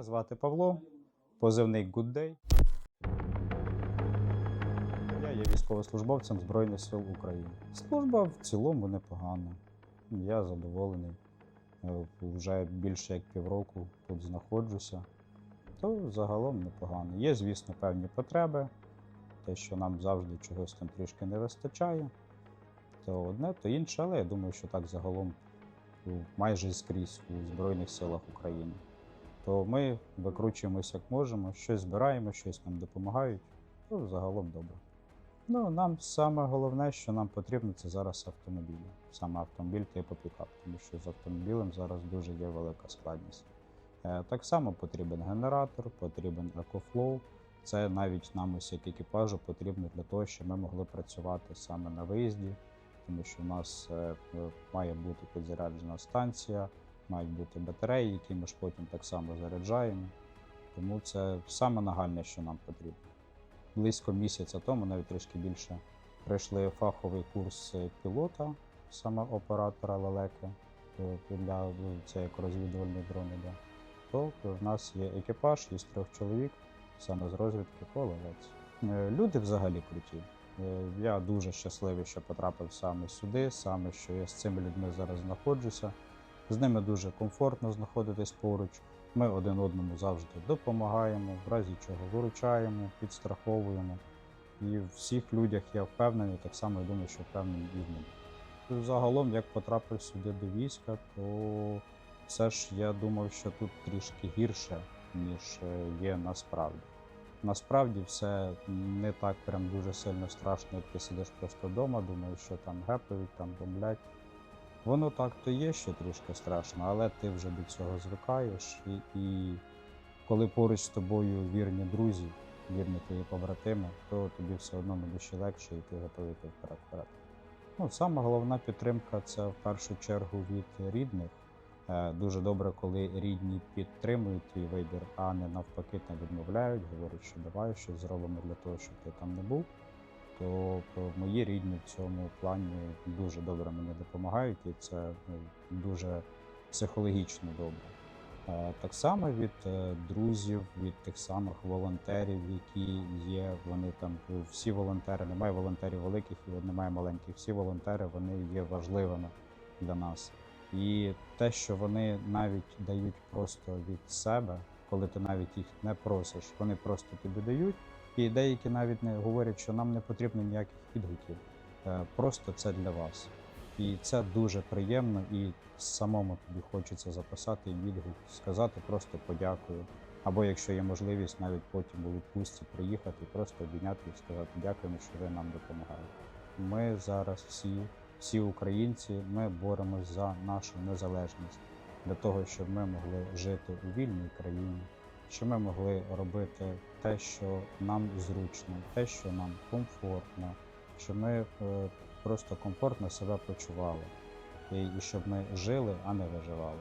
звати Павло, Good Day. Я є військовослужбовцем Збройних сил України. Служба в цілому непогана. Я задоволений. Е, Вже більше як півроку тут знаходжуся. То загалом непогано. Є, звісно, певні потреби, те, що нам завжди чогось там трішки не вистачає. То одне, то інше, але я думаю, що так загалом майже скрізь у Збройних силах України. То ми викручуємося як можемо, щось збираємо, щось нам допомагають, то загалом добре. Ну, нам саме головне, що нам потрібно, це зараз автомобілі. Саме автомобіль типу пікап, тому що з автомобілем зараз дуже є велика складність. Е, Так само потрібен генератор, потрібен екофлоу. Це навіть нам ось як екіпажу потрібно для того, щоб ми могли працювати саме на виїзді, тому що у нас е, має бути підзаряджена станція, мають бути батареї, які ми ж потім так само заряджаємо. Тому це саме нагальне, що нам потрібно. Близько місяця тому, навіть трішки більше, пройшли фаховий курс е, пілота, саме оператора лелеки е, для це як розвідувальний дрон іде. То в нас є екіпаж із трьох чоловік, саме з розвідки по. Е, Люди взагалі круті. Я дуже щасливий, що потрапив саме сюди, саме що я з цими людьми зараз знаходжуся. З ними дуже комфортно знаходитись поруч. Ми один одному завжди допомагаємо, в разі чого виручаємо, підстраховуємо. І в всіх людях я впевнений, так само я думаю, що впевнений і в них. Загалом, як потрапив сюди до війська, то все ж я думав, що тут трішки гірше, ніж е, є насправді. Насправді все не так прям дуже сильно страшно, як ти сидиш просто вдома, думаєш, що там гепають, там бомблять. Воно так то є, що трішки страшно, але ти вже до цього звикаєш, і, і коли поруч з тобою вірні друзі, вірні твої побратими, то тобі все одно на душі легше і ти готовий йти вперед вперед. Ну, саме головна підтримка це в першу чергу від рідних. Е, Дуже добре, коли рідні підтримують твій вибір, а не навпаки там відмовляють, говорять, що давай щось зробимо для того, щоб ти там не був. То е, мої рідні в цьому плані дуже добре мені допомагають, і це ну, дуже психологічно добре. Е, Так само від е, друзів, від тих самих волонтерів, які є. Вони там е, всі волонтери, немає волонтерів великих і немає маленьких. Всі волонтери вони є важливими для нас. І те, що вони навіть дають просто від себе, коли ти навіть їх не просиш, вони просто тобі дають. І деякі навіть не говорять, що нам не потрібно ніяких відгуків. Е, Просто це для вас. І це дуже приємно, і самому тобі хочеться записати відгук, сказати просто подякую. Або якщо є можливість, навіть потім у відпустці приїхати, просто обійняти і сказати дякуємо, що ви нам допомагаєте. Ми зараз всі, всі українці, ми боремось за нашу незалежність для того, щоб ми могли жити у вільній країні, щоб ми могли робити те, що нам зручно, те, що нам комфортно, щоб ми е, просто комфортно себе почували, і, і щоб ми жили, а не виживали.